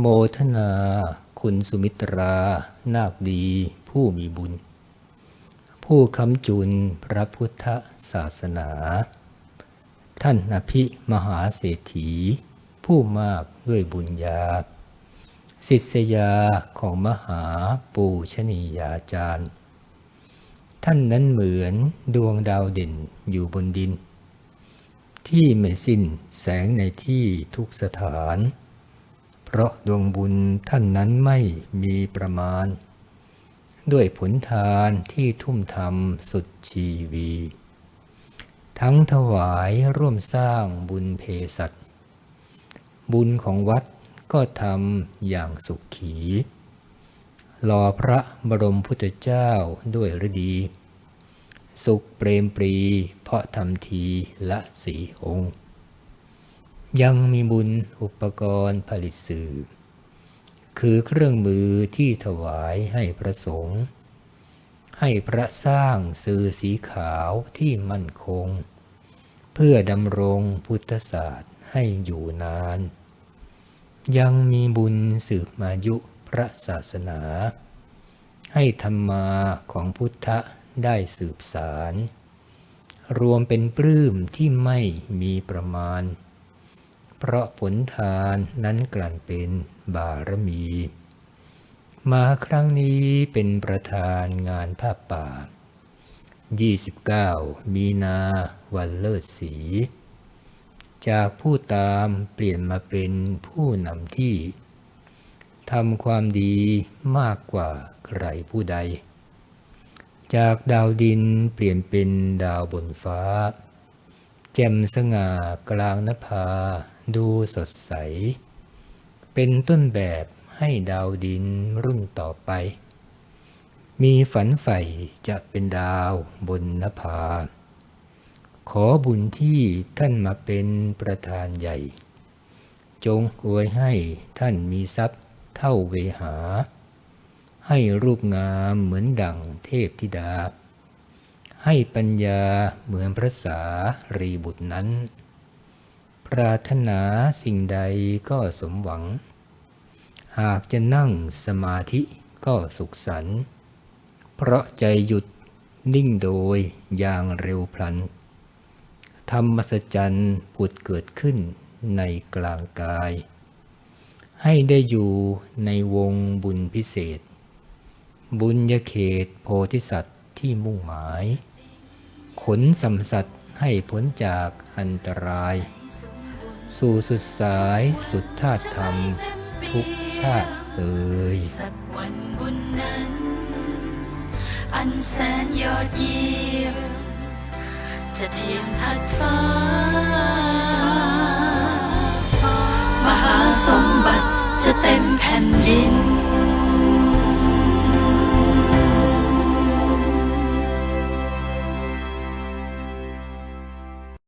โมทนา คุณสุมิตรา นาคดี ผู้มีบุญ ผู้คำจุนพระพุทธศาสนา ท่านอภิมหาเศรษฐี ผู้มากด้วยบุญญา ศิษยาของมหาปูชนียาจารย์ ท่านนั้นเหมือนดวงดาวเด่นอยู่บนดิน ที่ไม่สิ้นแสงในที่ทุกสถาน เพราะดวงบุญท่านนั้นไม่มีประมาณ ด้วยผลทานที่ทุ่มทำสุดชีวี ทั้งถวายร่วมสร้างบุญเพสัตบุญของวัดก็ทำอย่างสุขขีรอพระบรมพุทธเจ้าด้วยฤดี สุขเปรมปรีเพราะทำทีละสีองค์ ยังมีบุญอุปกรณ์ผลิตสื่อ คือเครื่องมือที่ถวายให้พระสงฆ์ให้พระสร้างสื่อสีขาวที่มั่นคง เพื่อดำรงพุทธศาสตร์ให้อยู่นาน ยังมีบุญสืบมายุพระศาสนา ให้ธรรมาของพุทธได้สืบสาร รวมเป็นปลื้มที่ไม่มีประมาณ เพราะผลทานนั้นกลั่นเป็นบารมี มาครั้งนี้เป็นประธานงานผ้าป่า 29 มีนาวันเลิศสี จากผู้ตามเปลี่ยนมาเป็นผู้นำที่ทำความดีมากกว่าใครผู้ใด จากดาวดินเปลี่ยนเป็นดาวบนฟ้า แจ่มสง่ากลางนภา ดูสดใส เป็นต้นแบบให้ดาวดินรุ่นต่อไป มีฝันใฝ่จะเป็นดาวบนนภา ขอบุญที่ท่านมาเป็นประธานใหญ่ จงอวยให้ท่านมีทรัพย์เท่าเวหา ให้รูปงามเหมือนดังเทพธิดา ให้ปัญญาเหมือนพระสารีบุตรนั้น ปรารถนาสิ่งใดก็สมหวัง หากจะนั่งสมาธิก็สุขสันต์เพราะใจหยุดนิ่งโดยอย่างเร็วพลัน ธรรมสัจจันทร์ผุดเกิดขึ้นในกลางกาย ให้ได้อยู่ในวงบุญพิเศษ บุญญาเขตโพธิสัตว์ที่มุ่งหมาย ขนสัมสัตให้พ้นจากอันตราย สู่สุดสายสุดธาตุธรรม ทุกชาติเอ่ยสักวันบุญนั้น อันแสนยอดเยี่ยมจะเทียมทัดฟ้า มหาสมบัติจะเต็มแผ่นดิน